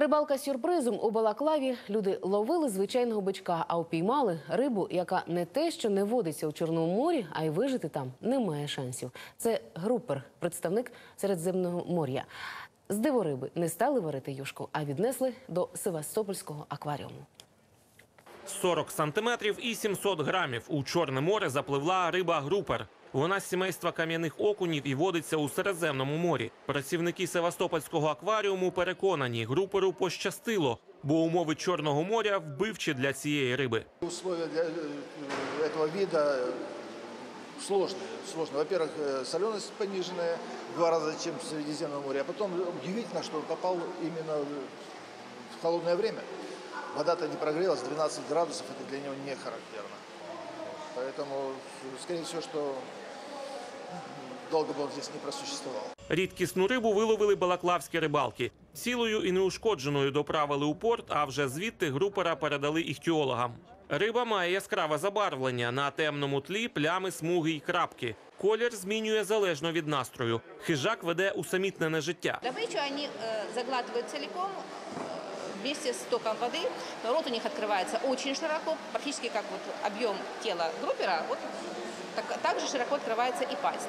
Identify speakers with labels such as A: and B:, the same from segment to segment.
A: Рибалка сюрпризом у Балаклаві. Люди ловили звичайного бичка, а упіймали рибу, яка не те, що не водиться у Чорному морі, а й вижити там немає шансів. Це групер, представник Середземного моря. З дивориби не стали варити юшку, а віднесли до Севастопольського акваріуму.
B: 40 сантиметрів і 700 грамів. У Чорне море запливла риба групер. Вона з сімейства кам'яних окунів і водиться у Середземному морі. Працівники Севастопольського акваріуму переконані, груперу пощастило, бо умови Чорного моря вбивчі для цієї риби.
C: Условия для э, этого вида сложные. сложные. Во-первых, э, соленость пониженная в два раза, чем в Средиземном море. А потом удивительно, что он попал именно в холодное время. Вода-то не прогрелась, 12 градусов, это для него не характерно. Поэтому, скорее всего, что долго бы он здесь не просуществовал.
B: Рідкісну рибу виловили балаклавські рибалки. Цілою і неушкодженою доправили у порт, а вже звідти групера передали іхтіологам. Риба має яскраве забарвлення на темному тлі плями, смуги й крапки. Колір змінює залежно від настрою. Хижак веде усамітнене життя.
D: Добычу они э, заглатывают целиком э, вместе с током воды. Рот у них открывается очень широко, практически как вот объем тела группера. Вот так, также широко открывается и пасть.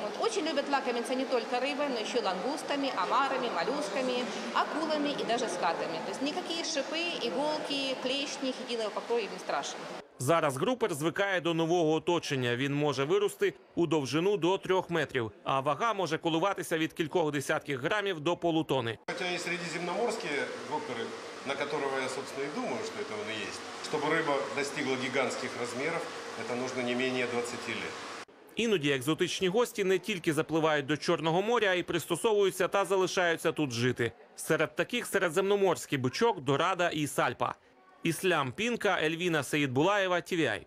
D: Вот. Очень любят лакомиться не только рыбой, но еще лангустами, омарами, моллюсками, акулами и даже скатами. То есть никакие шипы, иголки, клешни, единого покроя им не страшны.
B: Зараз групер звикає до нового оточення. Він може вирости у довжину до трьох метрів, а вага може коливатися від кількох десятків грамів до полутони.
E: Хотя есть средиземноморские групперы, на которого я, собственно, и думаю, что это он и есть. Чтобы рыба достигла гигантских размеров, это нужно не менее 20 лет.
B: Іноді екзотичні гості не тільки запливають до Чорного моря, а й пристосовуються та залишаються тут жити. Серед таких середземноморський бичок, дорада і сальпа. Іслям Пінка, Ельвіна Саїдбулаєва, TVI.